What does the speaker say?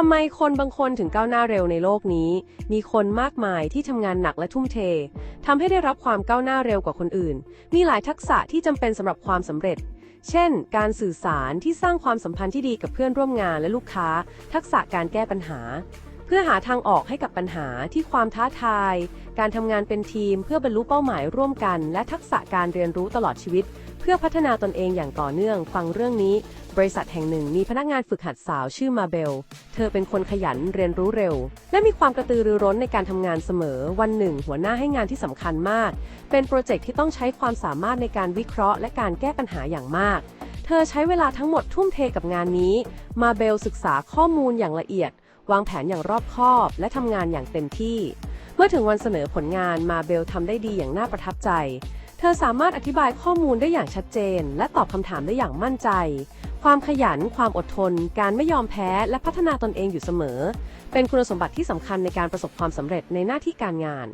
ทำไมคนบางคนถึงก้าวหน้าเร็วในโลกนี้ มีคนมากมายที่ทำงานหนักและทุ่มเททำให้ได้รับความก้าวหน้าเร็วกว่าคนอื่น มีหลายทักษะที่จำเป็นสำหรับความสำเร็จ เช่น การสื่อสารที่สร้างความสัมพันธ์ที่ดีกับเพื่อนร่วมงานและลูกค้า ทักษะการแก้ปัญหา เพื่อหาทางออกให้กับปัญหาที่ความท้าทาย การทำงานเป็นทีม เพื่อบรรลุเป้าหมายร่วมกัน และทักษะการเรียนรู้ตลอดชีวิต เพื่อพัฒนาตนเองอย่างต่อเนื่อง ฟังเรื่องนี้ บริษัทแห่งหนึ่งมีพนักงานฝึกหัดสาวชื่อมาเบล เธอเป็นคนขยันเรียนรู้เร็ว และมีความกระตือรือร้นในการทำงานเสมอ วันหนึ่ง หัวหน้าให้งานที่สำคัญมาก เป็นโปรเจกต์ที่ต้องใช้ความสามารถในการวิเคราะห์ และการแก้ปัญหาอย่างมากเธอใช้เวลาทั้งหมดทุ่มเทกับงานนี้ มาเบลศึกษาข้อมูลอย่างละเอียด วางแผนอย่างรอบคอบ และทำงานอย่างเต็มที่ เมื่อถึงวันเสนอผลงานมาเบลทำได้ดีอย่างน่าประทับใจ เธอสามารถอธิบายข้อมูลได้อย่างชัดเจน และตอบคำถามได้อย่างมั่นใจ ความขยัน ความอดทน การไม่ยอมแพ้ และพัฒนาตนเองอยู่เสมอ เป็นคุณสมบัติที่สำคัญในการประสบความสำเร็จในหน้าที่การงาน